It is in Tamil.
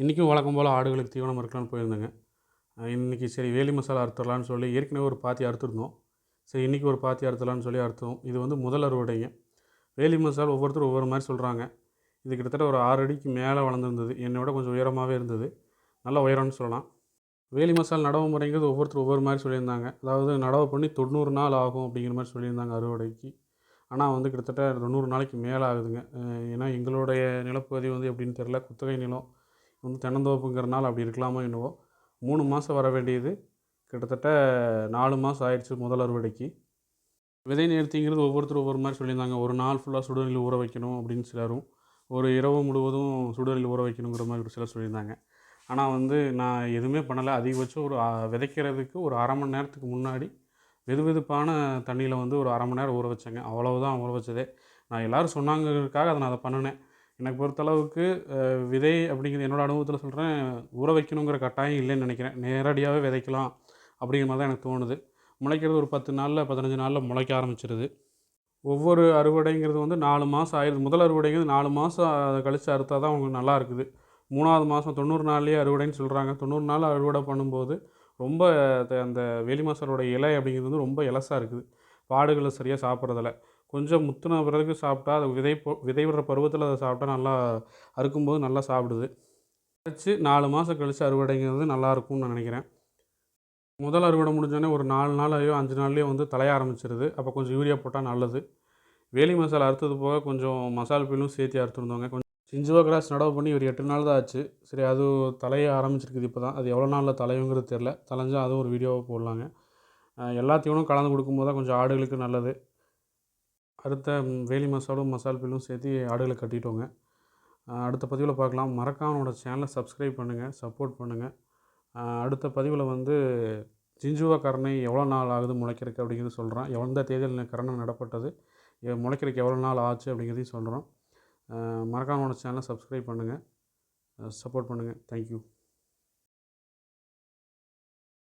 இன்றைக்கும் வழக்கம் போல் ஆடுகளுக்கு தீவனம் இருக்கலான்னு போயிருந்தேங்க. இன்றைக்கி சரி வேலி மசாலா அறுத்துடலான்னு சொல்லி ஏற்கனவே ஒரு பாத்தி அறுத்துருந்தோம். சரி இன்றைக்கி ஒரு பாத்தி அறுத்துடலான்னு சொல்லி அறுத்தோம். இது வந்து முதல் அறுவடைங்க. வேலி மசால் ஒவ்வொருத்தரும் ஒவ்வொரு மாதிரி சொல்கிறாங்க. இது கிட்டத்தட்ட ஒரு ஆறு அடிக்கு மேலே வளர்ந்துருந்தது. என்னை விட கொஞ்சம் உயரமாகவே இருந்தது. நல்ல உயரம்னு சொல்லலாம். வேலி மசால் நடவு முறைங்கிறது ஒவ்வொருத்தர் ஒவ்வொரு மாதிரி சொல்லியிருந்தாங்க. அதாவது நடவு பண்ணி தொண்ணூறு நாள் ஆகும் அப்படிங்கிற மாதிரி சொல்லியிருந்தாங்க அறுவடைக்கு. ஆனால் வந்து கிட்டத்தட்ட தொண்ணூறு நாளைக்கு மேலே ஆகுதுங்க. ஏன்னா எங்களுடைய நிலப்பகுதி வந்து எப்படின்னு தெரில. குத்தகை நிலம் வந்து தென்னந்தோப்புங்கிறனால அப்படி இருக்கலாமோ என்னவோ. மூணு மாதம் வர வேண்டியது. கிட்டத்தட்ட நாலு மாதம் ஆயிடுச்சு முதல் அறுவடைக்கு. விதை நேர்த்திங்கிறது ஒவ்வொருத்தரும் ஒவ்வொரு மாதிரி சொல்லியிருந்தாங்க. ஒரு நாள் ஃபுல்லாக சுடுநீரில் ஊற வைக்கணும் அப்படின்னு சிலரும் ஒரு இரவு முழுவதும் சுடுநீரில் ஊற வைக்கணுங்கிற மாதிரி ஒரு சிலர் சொல்லியிருந்தாங்க. ஆனால் வந்து நான் எதுவுமே பண்ணலை. அதிகபட்சம் ஒரு விதைக்கிறதுக்கு ஒரு அரை மணி நேரத்துக்கு முன்னாடி வெது வெதுப்பான தண்ணியில் வந்து ஒரு அரை மணி நேரம் ஊற வச்சேங்க. அவ்வளவுதான் ஊற வச்சதே. நான் எல்லோரும் சொன்னாங்கிறதுக்காக அதை நான் அதை பண்ணினேன். எனக்கு பொறுத்தளவுக்கு விதை அப்படிங்கிறது என்னோடய அனுபவத்தில் சொல்கிறேன் ஊற வைக்கணுங்கிற கட்டாயம் இல்லைன்னு நினைக்கிறேன். நேரடியாகவே விதைக்கலாம் அப்படிங்கிற மாதிரி தான் எனக்கு தோணுது. முளைக்கிறது ஒரு பத்து நாளில் பதினஞ்சு நாளில் முளைக்க ஆரம்பிச்சிருது. ஒவ்வொரு அறுவடைங்கிறது வந்து நாலு மாதம் ஆயிடுது முதல் அறுவடைங்கிறது நாலு மாதம் அதை கழித்து அறுத்தால் தான் உங்களுக்கு நல்லா இருக்குது. மூணாவது மாதம் தொண்ணூறு நாள்லேயே அறுவடைன்னு சொல்கிறாங்க தொண்ணூறு நாள் அறுவடை பண்ணும்போது ரொம்ப த- அந்த வேலி மசாலோட இலை அப்படிங்கிறது வந்து ரொம்ப இலசாக இருக்குது. பாடுகளை சரியாக சாப்பிட்றதில்ல. கொஞ்சம் முத்துன பிறகு சாப்பிட்டா அது விதை பொ விதை விடுற பருவத்தில் அதை சாப்பிட்டா நல்லா அறுக்கும்போது நல்லா சாப்பிடுது. கழிச்சு நாலு மாதம் கழித்து அறுவடைங்கிறது நல்லா இருக்கும்னு நான் நினைக்கிறேன். முதல் அறுவடை முடிஞ்சோடனே ஒரு நாலு நாளையோ அஞ்சு நாள்லேயோ வந்து தலைய ஆரம்பிச்சிருது. அப்போ கொஞ்சம் யூரியா போட்டால் நல்லது. வேலி மசாலா அறுத்தது போக கொஞ்சம் மசால் பில்லும் சேர்த்து அறுத்துருந்தோங்க. கொஞ்சம் சிஞ்சுவா கிராஸ் நடவு பண்ணி ஒரு எட்டு நாள் தான் ஆச்சு. சரி அது தலைய ஆரம்பிச்சிருக்குது இப்போ தான் அது எவ்வளோ நாளில் தலையுங்கிறது தெரில தலைஞ்சால் அதுவும் ஒரு வீடியோவை போடலாங்க. எல்லாத்தையும் கலந்து கொடுக்கும்போது தான் கொஞ்சம் ஆடுகளுக்கு நல்லது. அடுத்த வேலி மசாலும் மசால் பில்லும் சேர்த்து ஆடுகளை கட்டிட்டோங்க. அடுத்த பதிவில் பார்க்கலாம். மறக்காமனோட சேனலை சப்ஸ்கிரைப் பண்ணுங்கள் சப்போர்ட் பண்ணுங்கள் அடுத்த பதிவில் வந்து ஜிஞ்சுவா கரணை எவ்வளோ நாள் ஆகுது முளைக்கிறதுக்கு அப்படிங்கிறது சொல்கிறேன் எந்த தேதியில் கரணை நடப்பட்டது முளைக்கிறதுக்கு எவ்வளோ நாள் ஆச்சு அப்படிங்கிறதையும் சொல்கிறோம் மறக்காமனோட சேனலை சப்ஸ்கிரைப் பண்ணுங்கள் சப்போர்ட் பண்ணுங்கள் தேங்க்யூ